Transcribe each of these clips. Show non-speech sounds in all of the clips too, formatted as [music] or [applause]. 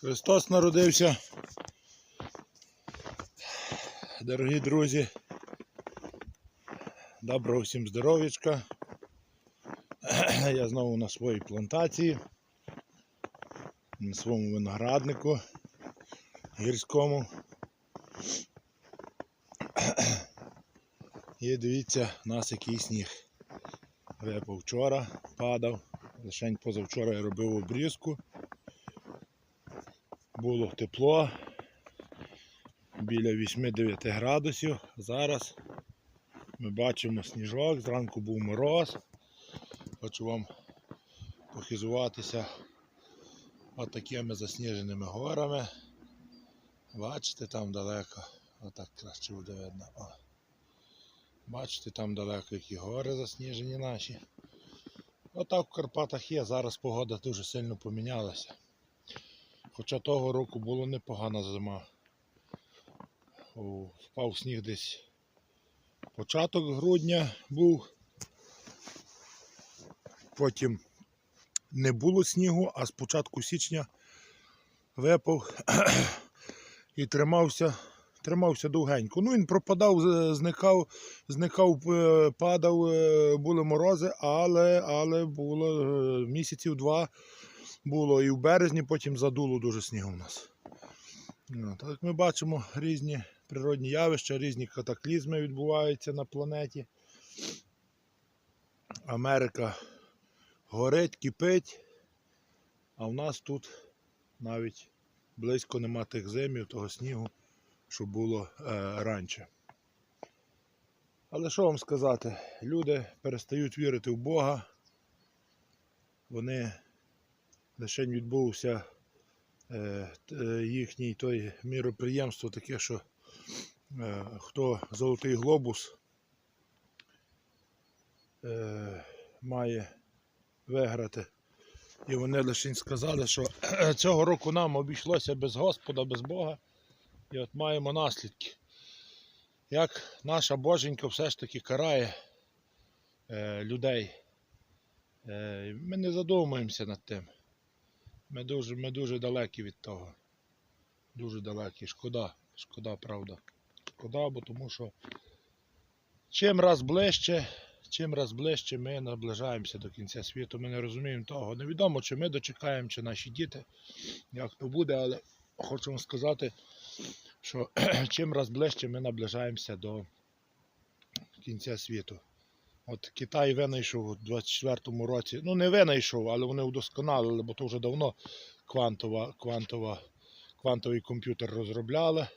Христос народився. Дорогі друзі. Доброго всім здоров'ячка. Я знову на своїй плантації, на своєму винограднику гірському. І дивіться, у нас який сніг. Випав вчора, падав. Лишень позавчора я робив обрізку. Було тепло біля 8-9 градусів. Зараз ми бачимо сніжок, зранку був мороз. Хочу вам похизуватися отакими засніженими горами. Бачите там далеко, отак краще буде видно. О. Бачите там далеко які гори засніжені наші. Отак в Карпатах є, зараз погода дуже сильно помінялася. Хоча того року була непогана зима. Впав сніг десь початок грудня був. Потім не було снігу, а з початку січня випав і тримався, тримався довгенько. Ну він пропадав, зникав, зникав, е, падав, е, були морози, але, але було е, місяців два було і в березні, потім задуло дуже снігу у нас. Так ми бачимо різні природні явища, різні катаклізми відбуваються на планеті. Америка горить, кипить, а в нас тут навіть близько нема тих зимів, того снігу, що було е, раніше. Але що вам сказати? Люди перестають вірити в Бога. Вони лише відбувся е, е, їхній той міроприємство таке, що е, хто золотий глобус має виграти. І вони лише сказали, що цього року нам обійшлося без Господа, без Бога. І от маємо наслідки. Як наша боженька все ж таки карає людей. Ми не задумуємося над тим. Ми дуже, ми дуже далекі від того. Дуже далекі. Шкода. Шкода, правда. Шкода, бо тому що чим раз ближче, чим раз ближче ми наближаємося до кінця світу. Ми не розуміємо того. Невідомо, чи ми дочекаємо, чи наші діти, як то буде, але хочу сказати, що [clears throat] чим раз ближче ми наближаємося до кінця світу. От Китай винайшов у 24-му році, ну не винайшов, але вони удосконалили, бо то вже давно квантова, квантова, квантовий комп'ютер розробляли.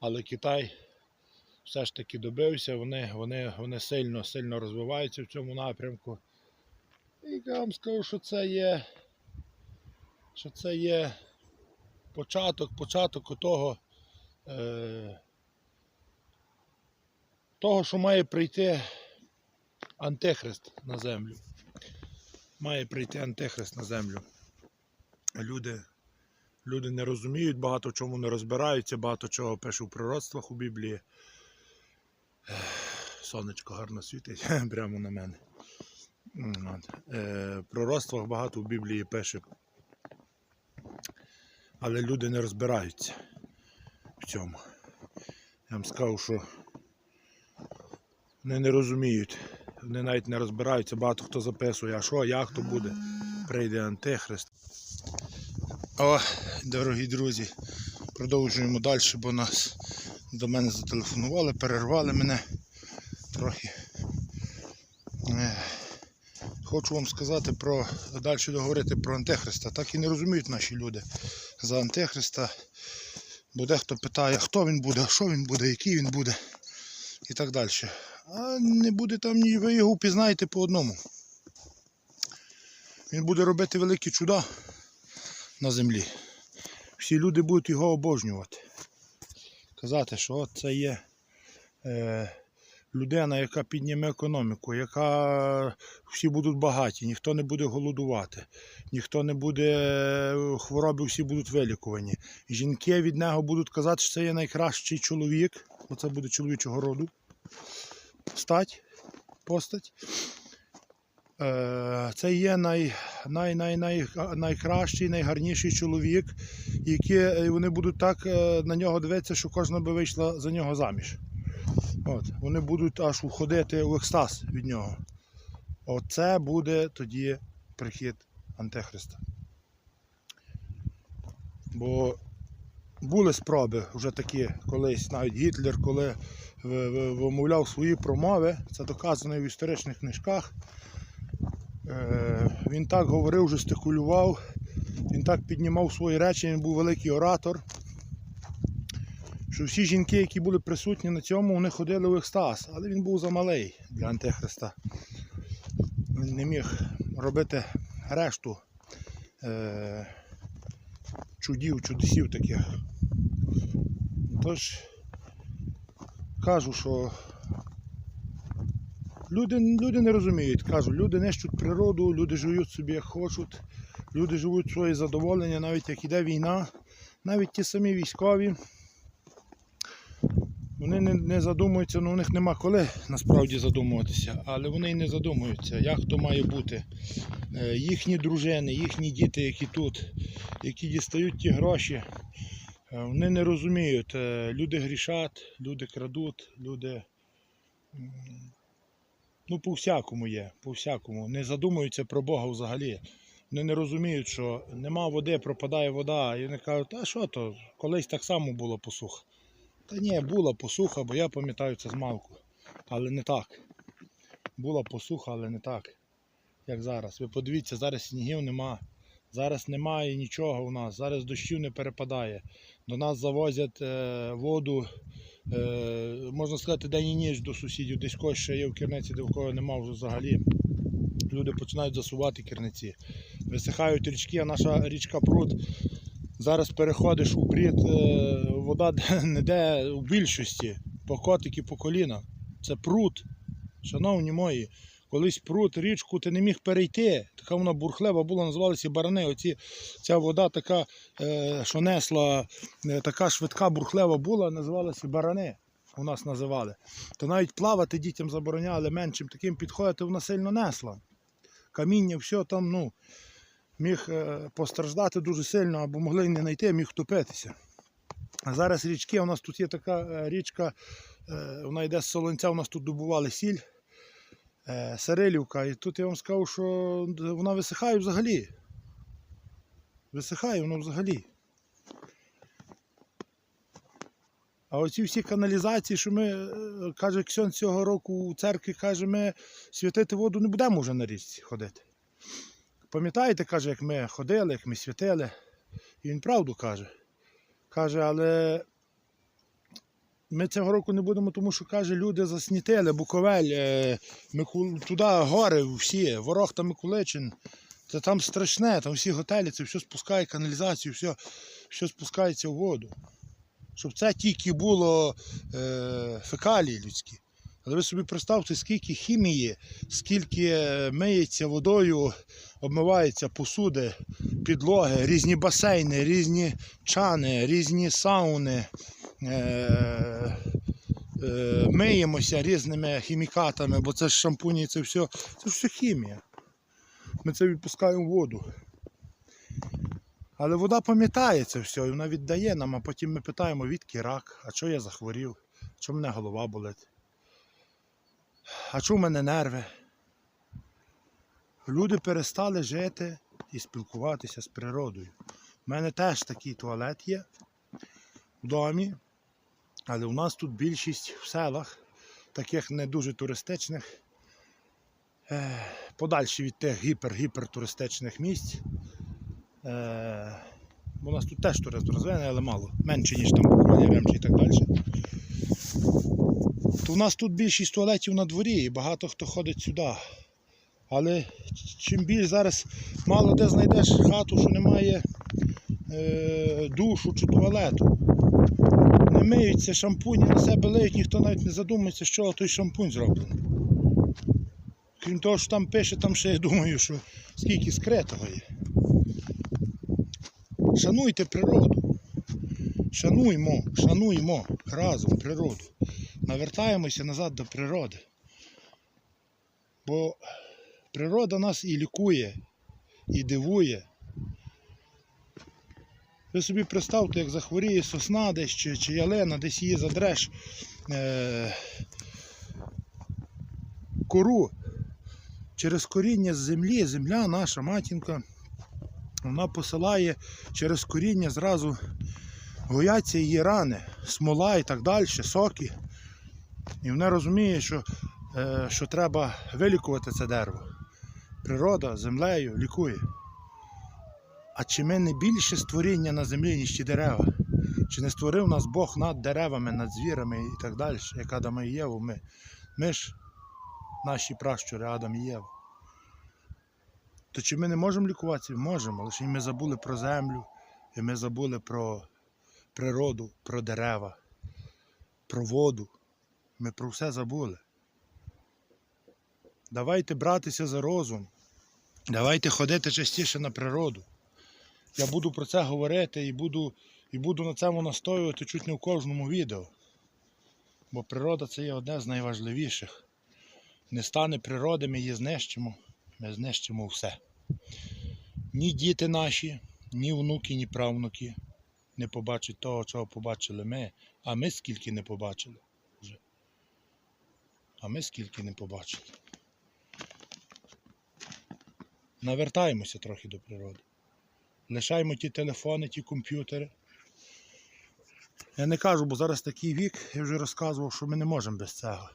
Але Китай все ж таки добився, вони, вони, вони сильно, сильно розвиваються в цьому напрямку. І я вам скажу, що це є, що це є початок, початок того, е, того, що має прийти Антихрист на землю. Має прийти Антихрист на землю. Люди, люди не розуміють, багато чому не розбираються, багато чого пише в пророцтвах у Біблії. Сонечко гарно світить [laughs] прямо на мене. Е, пророцтвах багато в Біблії пише. Але люди не розбираються в цьому. Я вам скажу, що вони не розуміють. Вони навіть не розбираються, багато хто записує, а що, як то буде, прийде Антихрист. О, дорогі друзі, продовжуємо далі, бо нас до мене зателефонували, перервали мене трохи. Е, Хочу вам сказати про далі договорити про Антихриста. Так і не розуміють наші люди за Антихриста. Бо дехто питає, хто він буде, що він буде, який він буде і так далі. А не буде там ні, ви його впізнаєте по одному. Він буде робити великі чуда на землі. Всі люди будуть його обожнювати. Казати, що це є е, людина, яка підніме економіку, яка всі будуть багаті, ніхто не буде голодувати, ніхто не буде хвороби, всі будуть вилікувані. Жінки від нього будуть казати, що це є найкращий чоловік, бо це буде чоловічого роду стать, постать. Е, Це є най, най, най, най, найкращий, найгарніший чоловік, який вони будуть так е, на нього дивитися, що кожна би вийшла за нього заміж. От, вони будуть аж уходити в екстаз від нього. Оце буде тоді прихід Антихриста. Бо були спроби вже такі колись, навіть Гітлер, коли ви- ви- вимовляв свої промови, це доказано в історичних книжках. Е, Він так говорив, жестикулював, він так піднімав свої речі, він був великий оратор. Що всі жінки, які були присутні на цьому, вони ходили в екстаз, але він був замалий для Антихриста. Він не міг робити решту е, чудів, чудесів таких. Тож кажу, що люди, люди не розуміють, кажу, люди нищуть природу, люди живуть собі як хочуть, люди живуть своє задоволення, навіть як іде війна, навіть ті самі військові. Вони не, не задумуються, ну у них нема коли насправді задумуватися, але вони й не задумуються, як то має бути. Е, Їхні дружини, їхні діти, які тут, які дістають ті гроші, вони не розуміють. Е, Люди грішать, люди крадуть, люди. Ну, по всякому є, по всякому. Не задумуються про Бога взагалі. Вони не розуміють, що нема води, пропадає вода. І вони кажуть, а що то, колись так само було посуха. Та ні, була посуха, бо я пам'ятаю це з малку. Але не так. Була посуха, але не так, як зараз. Ви подивіться, зараз снігів нема. Зараз немає нічого у нас, зараз дощів не перепадає. До нас завозять е, воду, е, можна сказати, день і ніч до сусідів. Десь когось ще є в керниці, де в кого нема вже взагалі. Люди починають засувати керниці. Висихають річки, а наша річка пруд. Зараз переходиш у брід, е, вода [laughs] не де у більшості, по котики, по коліна. Це пруд. Шановні мої, колись пруд, річку ти не міг перейти. Така вона бурхлева була, називалися барани. Оці, ця вода така, е, що несла, е, така швидка бурхлева була, називалася барани. У нас називали. То навіть плавати дітям забороняли меншим таким підходити, вона сильно несла. Каміння, все там, ну, міг е, постраждати дуже сильно, або могли не знайти, міг топитися. А зараз річки, у нас тут є така річка, вона йде з Солонця, у нас тут добували сіль, Сарилівка, і тут я вам скажу, що вона висихає взагалі. Висихає воно взагалі. А оці всі каналізації, що ми, е, каже Ксьон цього року у церкві, каже, ми святити воду не будемо вже на річці ходити. Пам'ятаєте, каже, як ми ходили, як ми святили. І він правду каже. Каже, але ми цього року не будемо, тому що каже, люди заснітили, Буковель, е, Микул... туди гори всі, Ворог та Микуличин. Це там страшне, там всі готелі, це все спускає каналізацію, все, все спускається в воду. Щоб це тільки було е, фекалії людські. Але ви собі представте, скільки хімії, скільки е, миється водою, обмиваються посуди, підлоги, різні басейни, різні чани, різні сауни. Е, е, миємося різними хімікатами, бо це ж шампуні, це все, це все хімія. Ми це відпускаємо в воду. Але вода пам'ятає це все, і вона віддає нам, а потім ми питаємо, відки рак, а чого я захворів, чого мене голова болить, а чого в мене нерви. Люди перестали жити і спілкуватися з природою. У мене теж такий туалет є в домі, але у нас тут більшість в селах, таких не дуже туристичних, е, подальші від тих гіпер-гіпертуристичних місць. Е, у нас тут теж туризм розвинений, але мало. Менше, ніж там Буквально, Ремчі і так далі. То у нас тут більшість туалетів на дворі і багато хто ходить сюди. Але чим більше зараз мало де знайдеш хату, що немає е, душу чи туалету. Не миються шампуні, на себе лиють, ніхто навіть не задумується, з чого той шампунь зроблений. Крім того, що там пише, там ще я думаю, що скільки скритого є. Шануйте природу. Шануймо, шануймо разом природу. Навертаємося назад до природи. Бо Природа нас і лікує, і дивує. Ви собі представте, як захворіє сосна десь чи, чи ялина, десь її задреш е- кору. Через коріння з землі, земля наша матінка, вона посилає через коріння зразу гояться її рани, смола і так далі, соки. І вона розуміє, що, е, що треба вилікувати це дерево. Природа землею лікує. А чи ми не більше створіння на землі, ніж ті дерева? Чи не створив нас Бог над деревами, над звірами і так далі, як Адама і Єву? Ми, ми ж наші пращури Адам і Єва. То чи ми не можемо лікуватися? Можемо, лише ми забули про землю, і ми забули про природу, про дерева, про воду. Ми про все забули. Давайте братися за розум. Давайте ходити частіше на природу. Я буду про це говорити і буду, і буду на цьому настоювати чуть не в кожному відео. Бо природа це є одне з найважливіших. Не стане природи, ми її знищимо, ми знищимо все. Ні діти наші, ні внуки, ні правнуки не побачать того, чого побачили ми, а ми скільки не побачили. А ми скільки не побачили. Навертаємося трохи до природи. Лишаємо ті телефони, ті комп'ютери. Я не кажу, бо зараз такий вік, я вже розказував, що ми не можемо без цього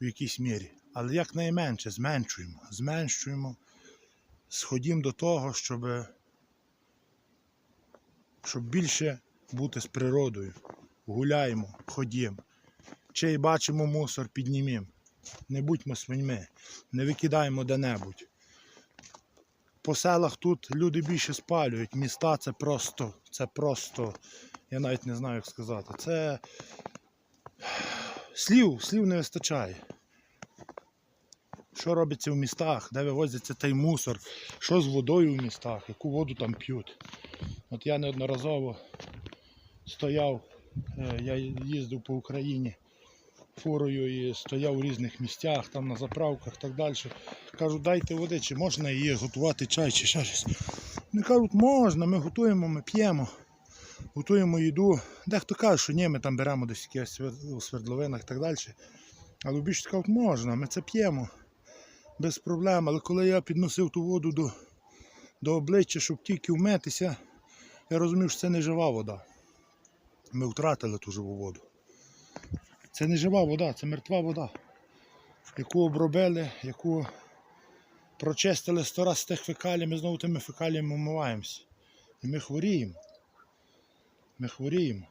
в якійсь мірі. Але якнайменше зменшуємо, зменшуємо, сходімо до того, щоб, щоб більше бути з природою. Гуляємо, ходімо. Чи бачимо мусор, піднімімо. Не будьмо свиньми, не викидаємо де-небудь. По селах тут люди більше спалюють. Міста це просто, це просто, я навіть не знаю, як сказати. Це слів, слів не вистачає. Що робиться в містах, де вивозиться той мусор, що з водою в містах, яку воду там п'ють. От я неодноразово стояв, е, я їздив по Україні фурою і стояв у різних місцях, там на заправках і так далі. Кажу, дайте води, чи можна її готувати чай, чи ще щось. Вони кажуть, можна, ми готуємо, ми п'ємо, готуємо їду. Дехто каже, що ні, ми там беремо десь якісь у свердловинах і так далі. Але більше кажуть, можна, ми це п'ємо без проблем. Але коли я підносив ту воду до, до обличчя, щоб тільки вмитися, я розумів, що це не жива вода. Ми втратили ту живу воду. Це не жива вода, це мертва вода, яку обробили, яку прочистили сто раз тих фекалій, ми знову тими фекаліями вмиваємося. І ми хворіємо. Ми хворіємо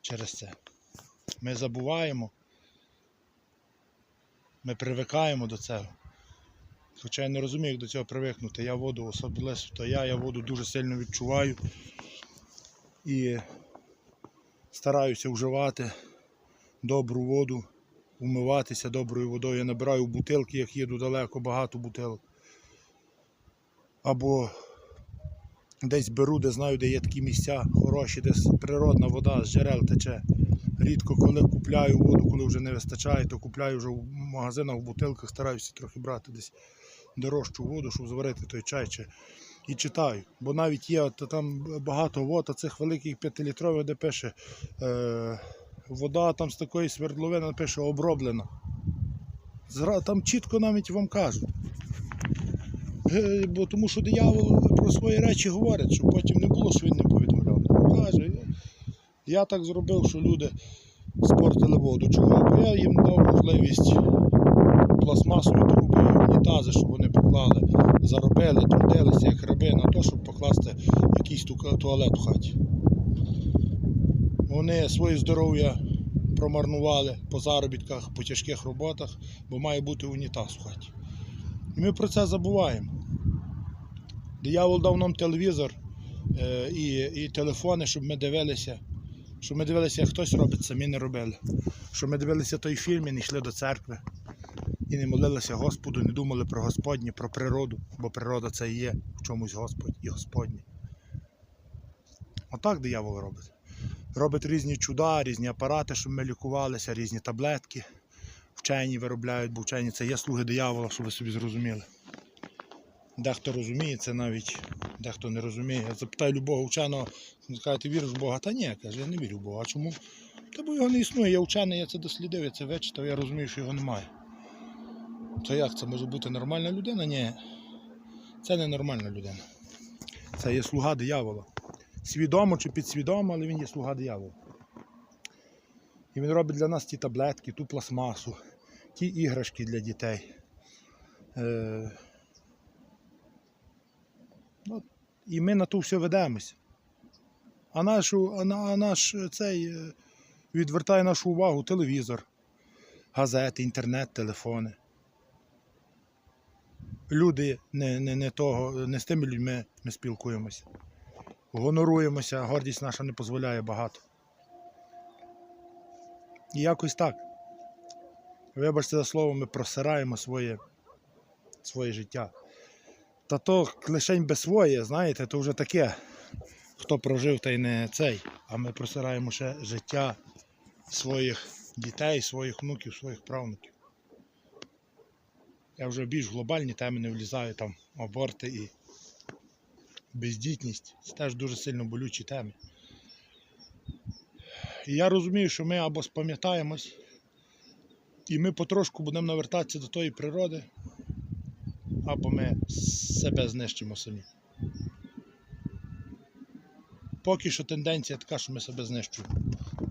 через це. Ми забуваємо. Ми привикаємо до цього. Хоча я не розумію, як до цього привикнути. Я воду, особливо то я, я воду дуже сильно відчуваю і стараюся вживати добру воду, умиватися доброю водою. Я набираю бутилки, як їду далеко, багато бутилок. Або десь беру, де знаю, де є такі місця хороші, де природна вода з джерел тече. Рідко коли купляю воду, коли вже не вистачає, то купляю вже в магазинах, в бутилках, стараюся трохи брати десь дорожчу воду, щоб зварити той чай. Чи... І читаю. Бо навіть є от, там багато вод, цих великих п'ятилітрових, де пише е, вода там з такої свердловини пише оброблена. Там чітко навіть вам кажуть. Е, бо тому що диявол про свої речі говорить, щоб потім не було, що він не повідомляв. Каже, я так зробив, що люди спортили воду. Чого? Бо я їм дав можливість пластмасові труби і унітази, щоб вони поклали, заробили, трудилися як раби на те, щоб покласти якийсь туалет у хаті. Вони своє здоров'я промарнували по заробітках, по тяжких роботах, бо має бути унітаз у хаті. І ми про це забуваємо. Диявол дав нам телевізор е, і, і телефони, щоб ми дивилися. Щоб ми дивилися, як хтось робить, самі не робили. Щоб ми дивилися той фільм і не йшли до церкви. І не молилися Господу, не думали про Господнє, про природу, бо природа це і є в чомусь Господь і Господнє. Отак диявол робить. Робить різні чуда, різні апарати, щоб ми лікувалися, різні таблетки. вчені виробляють, бо вчені це є слуги диявола, щоб ви собі зрозуміли. Дехто розуміє це навіть, дехто не розуміє. Я запитаю любого вченого, каже, ти віриш в Бога? Та ні, каже, я не вірю в Бога. А чому? Та бо його не існує, я вчений, я це дослідив, я це вичитав, я розумію, що його немає. То як це може бути нормальна людина? Ні. Це не нормальна людина. Це є слуга диявола. Свідомо чи підсвідомо, але він є слуга диявола. І він робить для нас ті таблетки, ту пластмасу, ті іграшки для дітей. Е... Ну, і ми на то все ведемося. А, нашу, а, а наш цей е, відвертає нашу увагу телевізор, газети, інтернет, телефони. Люди не, не, не, того, не з тими людьми ми спілкуємося. Гоноруємося, гордість наша не дозволяє багато. І якось так. Вибачте за слово, ми просираємо своє, своє життя. Та то лишень без своє, знаєте, то вже таке. Хто прожив, та й не цей. А ми просираємо ще життя своїх дітей, своїх внуків, своїх правнуків. Я вже більш глобальні теми не влізаю, там аборти і бездітність. Це теж дуже сильно болючі теми. І я розумію, що ми або спам'ятаємось, і ми потрошку будемо навертатися до тої природи, або ми себе знищимо самі. Поки що тенденція така, що ми себе знищуємо.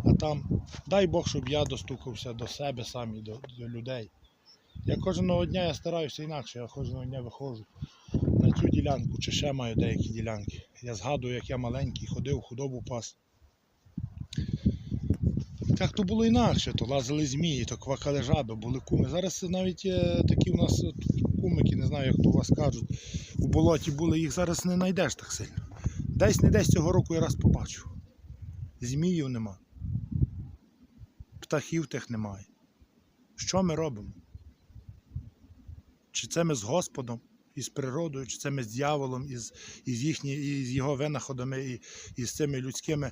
А там, дай Бог, щоб я достукався до себе сам до, до людей. Я кожного дня я стараюся інакше, я кожного дня виходжу на цю ділянку, чи ще маю деякі ділянки. Я згадую, як я маленький ходив, худобу пас. Так то було інакше, то лазили змії, то квакали жаби, були куми. Зараз навіть такі у нас кумики, не знаю, як то у вас кажуть, у болоті були, їх зараз не знайдеш так сильно. Десь не десь цього року я раз побачив. Зміїв нема. Птахів тих немає. Що ми робимо? Чи це ми з Господом і з природою, чи це ми з дьяволом, і з, їхні, і з його винаходами, і, і з цими людськими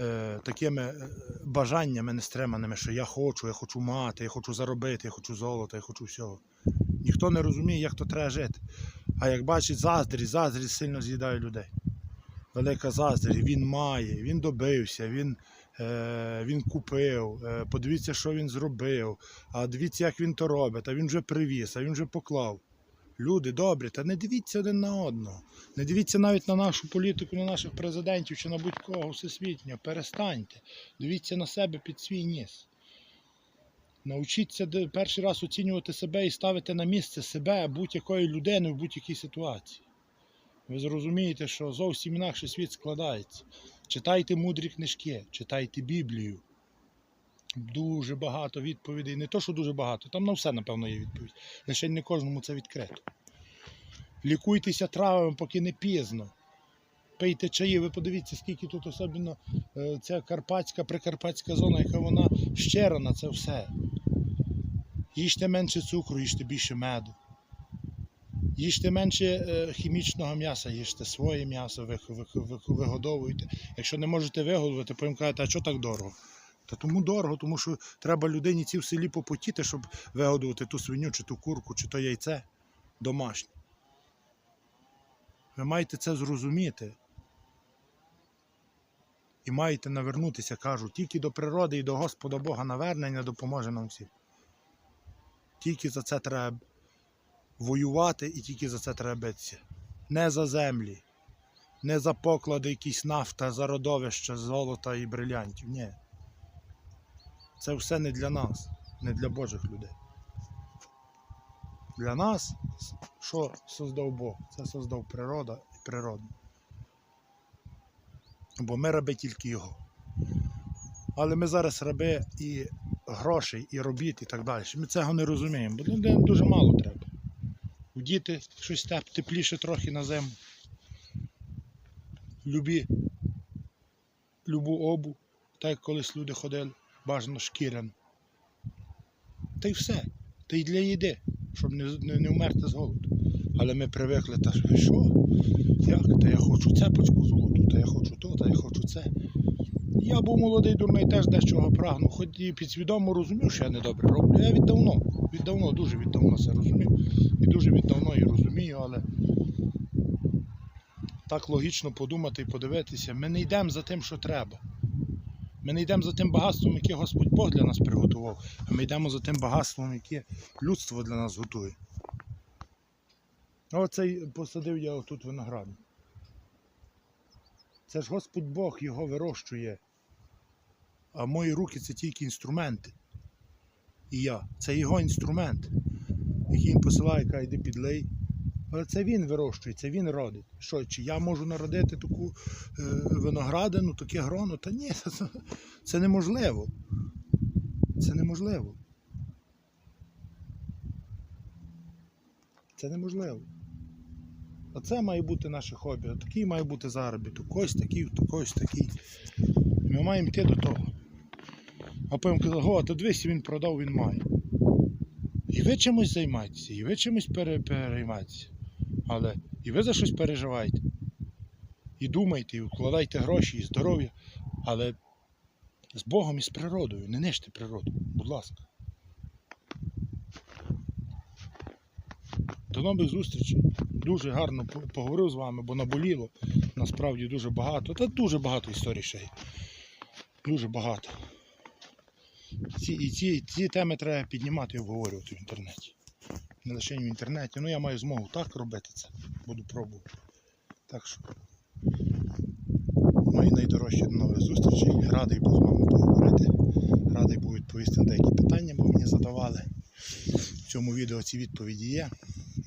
е, такими е, бажаннями нестриманими, що я хочу, я хочу мати, я хочу заробити, я хочу золото, я хочу всього. Ніхто не розуміє, як то треба жити. А як бачить заздрість, заздрість сильно з'їдає людей. Велика заздрість, він має, він добився, він, він купив, е, подивіться, що він зробив, а дивіться, як він то робить, а він вже привіз, а він вже поклав. Люди добрі, та не дивіться один на одного. Не дивіться навіть на нашу політику, на наших президентів чи на будь-кого всесвітнього. Перестаньте. Дивіться на себе під свій ніс. Навчіться перший раз оцінювати себе і ставити на місце себе будь-якої людини в будь-якій ситуації. Ви зрозумієте, що зовсім інакше світ складається. Читайте мудрі книжки, читайте Біблію. Дуже багато відповідей. Не то, що дуже багато, там на все, напевно, є відповідь. Лише не кожному це відкрито. Лікуйтеся травами, поки не пізно. Пийте чаї, ви подивіться, скільки тут особливо е, ця карпатська, прикарпатська зона, яка вона щира на це все. Їжте менше цукру, їжте більше меду. Їжте менше е, хімічного м'яса, їжте своє м'ясо, ви, ви, ви, вигодовуйте. Якщо не можете вигодувати, потім кажете, а що так дорого? Та тому дорого, тому що треба людині ці в селі попотіти, щоб вигодувати ту свиню, чи ту курку, чи то яйце домашнє. Ви маєте це зрозуміти. І маєте навернутися, кажу, тільки до природи і до Господа Бога навернення допоможе нам всім. Тільки за це треба воювати і тільки за це треба битися. Не за землі, не за поклади якісь нафта, за родовища, золота і брилянтів. Ні. Це все не для нас, не для Божих людей. Для нас, що создав Бог? Це создав природа і природа. Бо ми раби тільки Його. Але ми зараз раби і грошей, і робіт, і так далі. Ми цього не розуміємо, бо людям дуже мало треба. Вдіти щось теп- тепліше трохи на зиму. Любі, любу обу, так як колись люди ходили, бажано шкіряну. Та й все. Та й для їди, щоб не, не, не вмерти з голоду. Але ми привикли, та що? Як? Та я хочу цепочку золоту, та я хочу то, та я хочу це. Я був молодий дурний, теж дечого прагнув, хоч і підсвідомо розумів, що я недобре роблю. Я віддавно, віддавно, дуже віддавно це розумів. І дуже віддавно і розумію, але так логічно подумати і подивитися, ми не йдемо за тим, що треба. Ми не йдемо за тим багатством, яке Господь Бог для нас приготував, а ми йдемо за тим багатством, яке людство для нас готує. Оцей посадив я отут виноградник. Це ж Господь Бог його вирощує. А мої руки це тільки інструменти. І я. Це його інструмент, який він посилає, каже, йди підлей. Але це він вирощує, це він родить. Що, чи я можу народити таку е, виноградину, таке гроно? Та ні, це, це неможливо. Це неможливо. Це неможливо. Оце має бути наше хобі. Такий має бути заробіток. Когось такий, когось такий. Ми маємо йти до того. А потім казав, о, то дивись, він продав, він має. І ви чимось займаєтеся, і ви чимось пере, переймаєтеся. Але і ви за щось переживаєте. І думайте, і вкладайте гроші, і здоров'я. Але з Богом і з природою. Не нищте природу, будь ласка. До нових зустрічей. Дуже гарно по- поговорив з вами, бо наболіло. Насправді дуже багато. Та дуже багато історій ще є. Дуже багато. Ці, і ці, ці теми треба піднімати і обговорювати в інтернеті. Не лише в інтернеті. Ну я маю змогу так робити це. Буду пробувати. Так що. Мої найдорожчі до нових зустрічей. Радий був з вами поговорити. Радий був відповісти на деякі питання, бо мені задавали. В цьому відео ці відповіді є.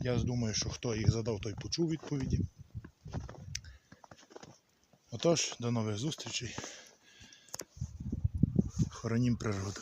Я думаю, що хто їх задав, той почув відповіді. Отож, до нових зустрічей. Хоронім природу.